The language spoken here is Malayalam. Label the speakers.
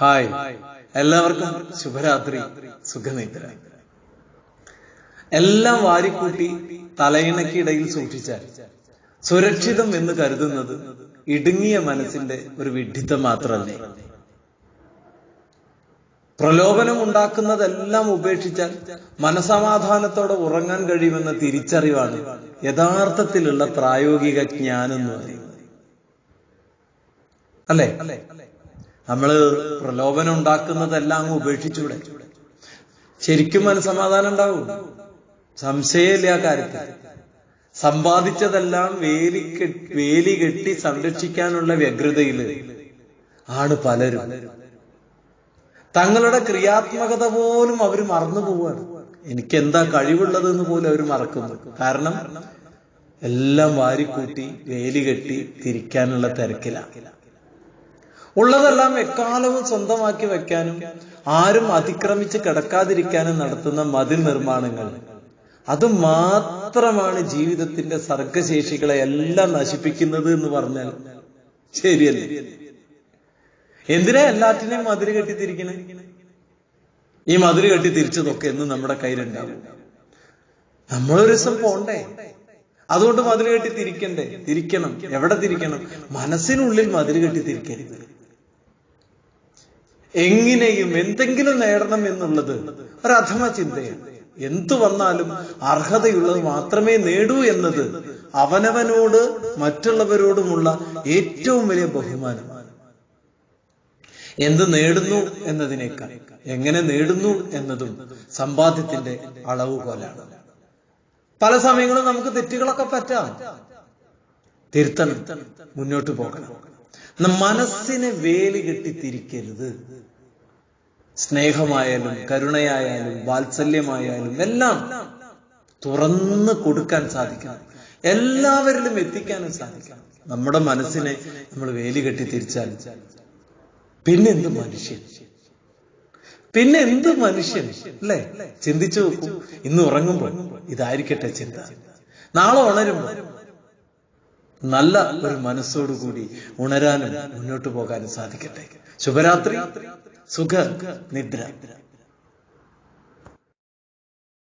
Speaker 1: ഹായ്. എല്ലാവർക്കും ശുഭരാത്രി സുഖനിദ്ര. എല്ലാം വാരിക്കൂട്ടി തലയിണക്കിടയിൽ സൂക്ഷിച്ചാൽ സുരക്ഷിതം എന്ന് കരുതുന്നത് ഇടുങ്ങിയ മനസ്സിന്റെ ഒരു വിഡിത്തം മാത്രമല്ലേ? പ്രലോഭനം ഉണ്ടാക്കുന്നതെല്ലാം ഉപേക്ഷിച്ചാൽ മനസമാധാനത്തോടെ ഉറങ്ങാൻ കഴിയുമെന്ന തിരിച്ചറിവാണ് യഥാർത്ഥത്തിലുള്ള പ്രായോഗിക ജ്ഞാനം എന്ന് പറയുന്നത് അല്ലേ? നമ്മൾ പ്രലോഭനം ഉണ്ടാക്കുന്നതെല്ലാം അങ്ങ് ഉപേക്ഷിച്ചൂടെ ശരിക്കും മനസമാധാനം ഉണ്ടാവും. സംശയമില്ല ആ കാര്യത്തിൽ. സമ്പാദിച്ചതെല്ലാം വേലി വേലി കെട്ടി സംരക്ഷിക്കാനുള്ള വ്യഗ്രതയിൽ ആണ് പലരും. തങ്ങളുടെ ക്രിയാത്മകത പോലും അവർ മറന്നു പോവാണ്. എനിക്ക് എന്താ കഴിവുള്ളത് എന്ന് പോലും അവർ മറക്കുന്നു. കാരണം എല്ലാം വാരിക്കൂട്ടി വേലി കെട്ടി തിരിക്കാനുള്ള തിരക്കിലാണ് ഉള്ളതെല്ലാം എക്കാലവും സ്വന്തമാക്കി വെക്കാനും ആരും അതിക്രമിച്ച് കിടക്കാതിരിക്കാനും നടത്തുന്ന മതിൽ നിർമ്മാണങ്ങൾ. അത് മാത്രമാണ് ജീവിതത്തിന്റെ സർഗശേഷികളെ എല്ലാം നശിപ്പിക്കുന്നത് എന്ന് പറഞ്ഞാൽ ശരിയല്ലേ? എന്തിനാ എല്ലാറ്റിനെയും മതിൽ കെട്ടി തിരിക്കണേ ഈ മതിൽ കെട്ടി തിരിച്ചതൊക്കെ എന്ന് നമ്മുടെ കയ്യിലുണ്ടാവും. നമ്മളൊരു ദിവസം പോണ്ടേ? അതുകൊണ്ട് മതിൽ കെട്ടി തിരിക്കണ്ടേ? തിരിക്കണം. എവിടെ തിരിക്കണം? മനസ്സിനുള്ളിൽ മതിൽ കെട്ടി തിരിക്കരുത്. എങ്ങനെയും എന്തെങ്കിലും നേടണം എന്നുള്ളത് ഒരധമ ചിന്തയാണ്. എന്തു വന്നാലും അർഹതയുള്ളത് മാത്രമേ നേടൂ എന്നത് അവനവനോട് മറ്റുള്ളവരോടുമുള്ള ഏറ്റവും വലിയ ബഹുമാനം. എന്ത് നേടുന്നു എന്നതിനേക്കാൾ എങ്ങനെ നേടുന്നു എന്നതും സമ്പാദ്യത്തിന്റെ അളവ് പോലാണ് പല സമയങ്ങളും നമുക്ക് തെറ്റുകളൊക്കെ പറ്റാം. തിരുത്തണം മുന്നോട്ട് പോകണം. മനസ്സിനെ വേലി കെട്ടി തിരിക്കരുത് സ്നേഹമായാലും കരുണയായാലും വാത്സല്യമായാലും എല്ലാം തുറന്ന് കൊടുക്കാൻ സാധിക്കണം. എല്ലാവരിലും എത്തിക്കാനും സാധിക്കണം. നമ്മുടെ മനസ്സിനെ നമ്മൾ വേലി കെട്ടി തിരിച്ചാൽ പിന്നെന്ത് മനുഷ്യൻ? പിന്നെ എന്ത് മനുഷ്യൻ? അല്ലേ? ചിന്തിച്ചു നോക്കും. ഇന്ന് ഉറങ്ങുമ്പോൾ ഇതായിരിക്കട്ടെ ചിന്ത. നാളെ ഉണരുമ്പോൾ നല്ല ഒരു മനസ്സോടുകൂടി ഉണരാനും മുന്നോട്ട് പോകാനും സാധിക്കട്ടെ. ശുഭരാത്രി സുഖ നിദ്ര